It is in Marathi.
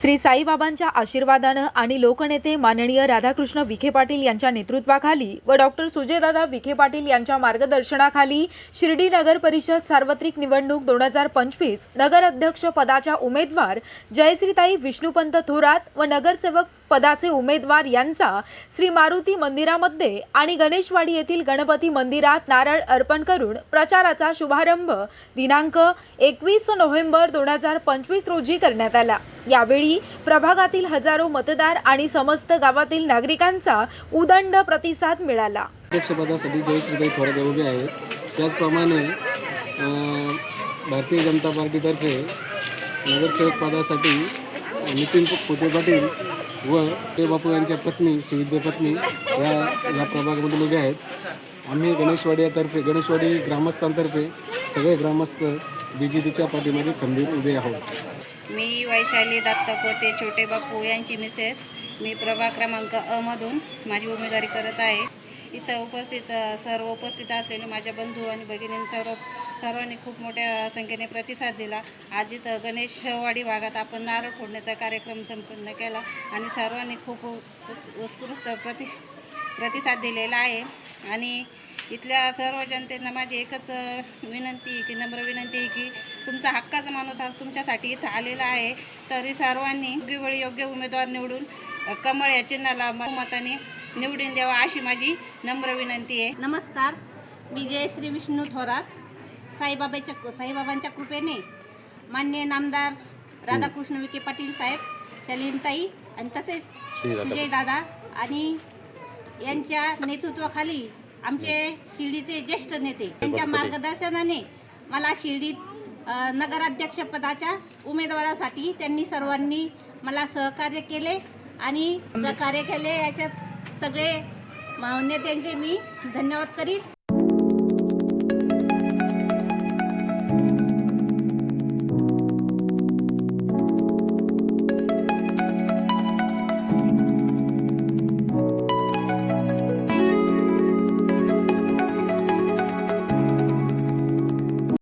श्री साईबाबांच्या आशीर्वादानं आणि लोकनेते माननीय राधाकृष्ण विखे पाटील यांच्या नेतृत्वाखाली व डॉक्टर सुजयदादा विखे पाटील यांच्या मार्गदर्शनाखाली शिर्डी नगर परिषद सार्वत्रिक निवडणूक दोन हजार पंचवीस नगराध्यक्ष पदाच्या उमेदवार जयश्रीताई विष्णुपंत थोरात व नगरसेवक पदाचे उमेदवार यांचा श्री मारुती मंदिरामध्ये आणि गणेशवाडी येथील गणपती मंदिरात नारळ अर्पण करून प्रचाराचा शुभारंभ दिनांक एकवीस नोव्हेंबर दोन हजार पंचवीस रोजी करण्यात आला. यावेळी प्रभागातील हजारो मतदार आणि समस्त गावातील नागरिकांचा उदंड प्रतिसाद मिळाला. अध्यक्षपदासाठी जयश्रीताई थोरात उभे आहेत. त्याचप्रमाणे भारतीय जनता पार्टीतर्फे नगरसेवक पदासाठी नितीन पोते पाटील व ते बापू यांच्या पत्नी सुविद्य पत्नी या या प्रभागामधून उभे आहेत. आम्ही गणेशवाडीतर्फे गणेशवाडी ग्रामस्थांतर्फे सगळे ग्रामस्थ बी जे पीच्या पाठीमागे खंबीर उभे आहोत. मी वैशाली दत्तपोते छोटे बापू यांची मिसेस. मी प्रभाग क्रमांक अमधून माझी उमेदवारी करत आहे. इथं उपस्थित सर्व उपस्थित असलेले माझ्या बंधू आणि भगिनीं सर्व सर्वांनी खूप मोठ्या संख्येने प्रतिसाद दिला. आज इथं गणेशवाडी भागात आपण नारळ फोडण्याचा कार्यक्रम संपन्न केला आणि सर्वांनी खूप उ- उत्स्फूर्त प्रति प्रतिसाद दिलेला आहे. आणि इथल्या सर्व जनतेनं माझी एकच विनंती की नम्र विनंती आहे की तुमचा हक्काचा माणूस आज तुमच्यासाठी इथं आलेला आहे. तरी सर्वांनी योग्य वेळी योग्य उमेदवार निवडून कमळ या चिन्हाला बहुमताने निवडून द्यावा अशी माझी नम्र विनंती आहे. नमस्कार. मी जयश्री विष्णू थोरात. साईबाबाच्या साईबाबांच्या कृपेने मान्य नामदार राधाकृष्ण विखे पाटील साहेब शलीनताई आणि तसेच सुजय दादा आणि यांच्या नेतृत्वाखाली आमचे शिर्डीचे ज्येष्ठ नेते त्यांच्या मार्गदर्शनाने मला शिर्डीत नगराध्यक्षपदाच्या उमेदवारासाठी त्यांनी सर्वांनी मला सहकार्य केले आणि सहकार्य केले याच्यात सगळे नेत्यांचे मी धन्यवाद करीन.